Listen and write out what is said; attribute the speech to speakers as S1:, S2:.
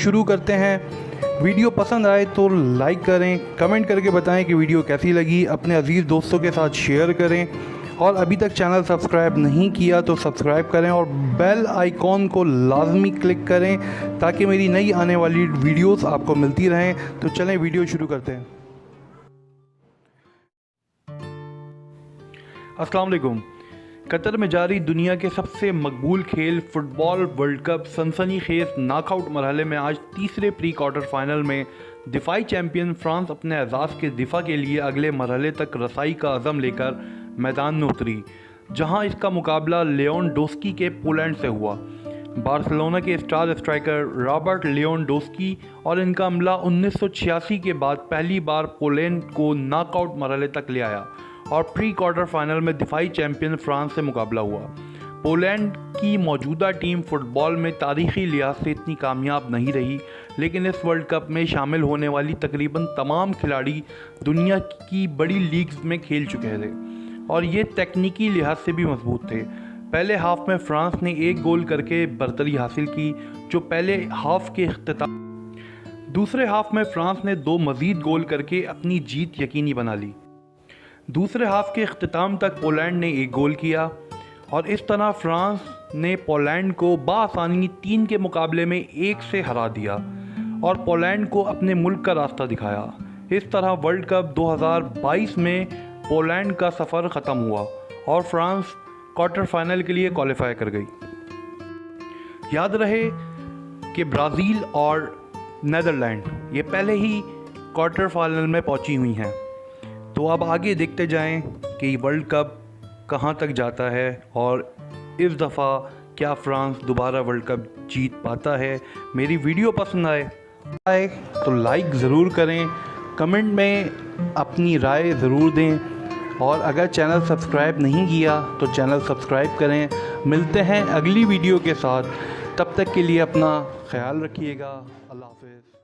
S1: शुरू करते हैं। वीडियो पसंद आए तो लाइक करें कमेंट करके बताएँ कि वीडियो कैसी लगी। अपने अज़ीज़ दोस्तों के साथ शेयर करें। और अभी तक चैनल सब्सक्राइब नहीं किया तो सब्सक्राइब करें और बेल आइकॉन को लाजमी क्लिक करें ताकि मेरी नई आने वाली वीडियोस आपको मिलती रहें। तो चलें, वीडियो शुरू करते हैं। अस्सलाम वालेकुम। कतर में जारी दुनिया के सबसे मकबूल खेल फुटबॉल वर्ल्ड कप सनसनी खेज नाकआउट मरहले में आज तीसरे प्री क्वार्टर फाइनल में दिफाई चैंपियन फ्रांस अपने एजाज़ के दिफा के लिए अगले मरहले तक रसाई का अज़म लेकर मैदान में उतरी, जहाँ इसका मुकाबला लियोन डोस्की के पोलैंड से हुआ। बार्सिलोना के star striker Robert Lewandowski और इनका अमला 1986 के बाद पहली बार पोलैंड को नॉकआउट मरहले तक ले आया। और प्री क्वार्टर फाइनल में दिफाई चैंपियन फ्रांस से मुकाबला हुआ। पोलैंड की मौजूदा टीम फुटबॉल में तारीखी लिहाज से इतनी कामयाब नहीं रही, लेकिन इस वर्ल्ड कप में शामिल होने वाली तकरीबन तमाम खिलाड़ी दुनिया की बड़ी लीग्स में खेल चुके थे और ये तकनीकी लिहाज से भी मज़बूत थे। पहले हाफ़ में फ्रांस ने एक गोल करके बरतरी हासिल की, जो पहले हाफ़ के अख्ताम दूसरे हाफ़ में फ्रांस ने दो मज़ीद गोल करके अपनी जीत यकीनी बना ली। दूसरे हाफ़ के अख्ताम तक पोलैंड ने एक गोल किया और इस तरह फ्रांस ने पोलैंड को बासानी तीन के मुकाबले में एक से हरा दिया और पोलैंड को अपने मुल्क का रास्ता दिखाया। इस तरह वर्ल्ड कप 2022 में पोलैंड का सफ़र ख़त्म हुआ और फ्रांस क्वार्टर फाइनल के लिए क्वालिफाई कर गई। याद रहे कि ब्राज़ील और नदरलैंड, ये पहले ही क्वार्टर फाइनल में पहुँची हुई हैं। तो अब आगे देखते जाएँ कि वर्ल्ड कप कहाँ तक जाता है और इस दफ़ा क्या फ्रांस दोबारा वर्ल्ड कप जीत पाता है। मेरी वीडियो पसंद आए आए तो लाइक ज़रूर करें, कमेंट में अपनी राय ज़रूर दें और अगर चैनल सब्सक्राइब नहीं किया तो चैनल सब्सक्राइब करें। मिलते हैं अगली वीडियो के साथ, तब तक के लिए अपना ख्याल रखिएगा। अल्लाह हाफिज़।